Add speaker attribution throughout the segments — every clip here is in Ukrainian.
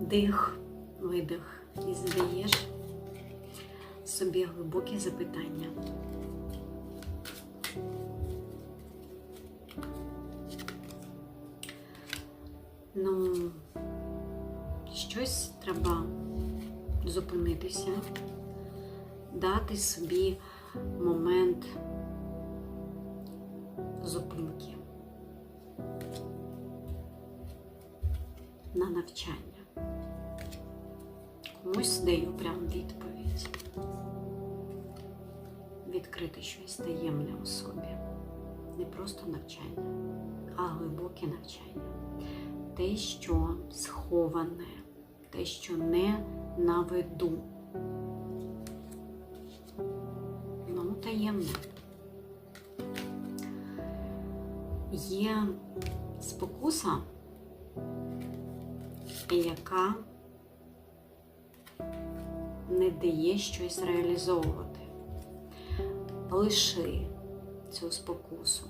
Speaker 1: Дих, видих і задаєш собі глибокі запитання. Ну, щось треба зупинитися, дати собі момент зупинки на навчання. Комусь даю прям відповідь. Відкрити щось таємне у собі. Не просто навчання, а глибоке навчання. Те, що сховане, те, що не на виду. Ну, таємне. Є спокуса, яка не дає щось реалізовувати. Лиши цю спокусу.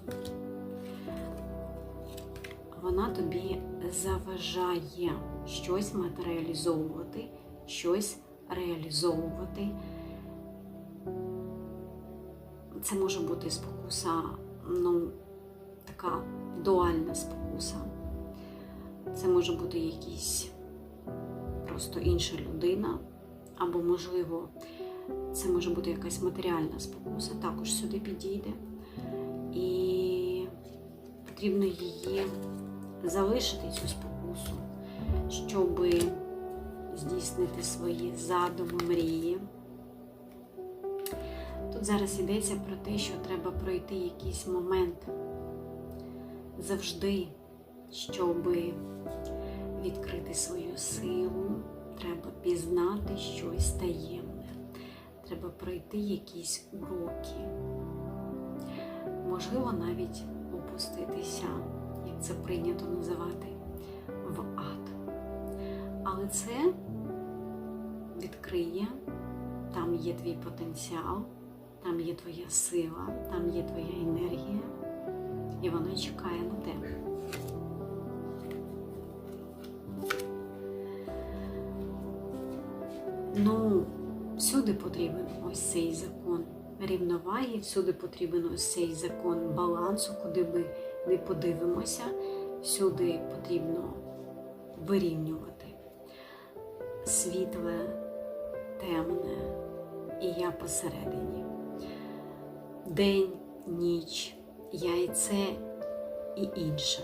Speaker 1: Вона тобі заважає щось матеріалізовувати, щось реалізовувати. Це може бути спокуса, ну, така дуальна спокуса. Це може бути якийсь просто інша людина, або, можливо, це може бути якась матеріальна спокуса, також сюди підійде. І потрібно її залишити цю спокусу, щоб здійснити свої задуми, мрії. Тут зараз йдеться про те, що треба пройти якийсь момент завжди, щоб відкрити свою силу, треба пізнати щось таємне, треба пройти якісь уроки, можливо, навіть опуститися, як це прийнято називати, в ад. Але це відкриє, там є твій потенціал, там є твоя сила, там є твоя енергія, і вона чекає на тебе. Ну, всюди потрібен ось цей закон рівноваги, всюди потрібен ось цей закон балансу, куди ми не подивимося, всюди потрібно вирівнювати світле, темне і я посередині. День, ніч, яйце і інше.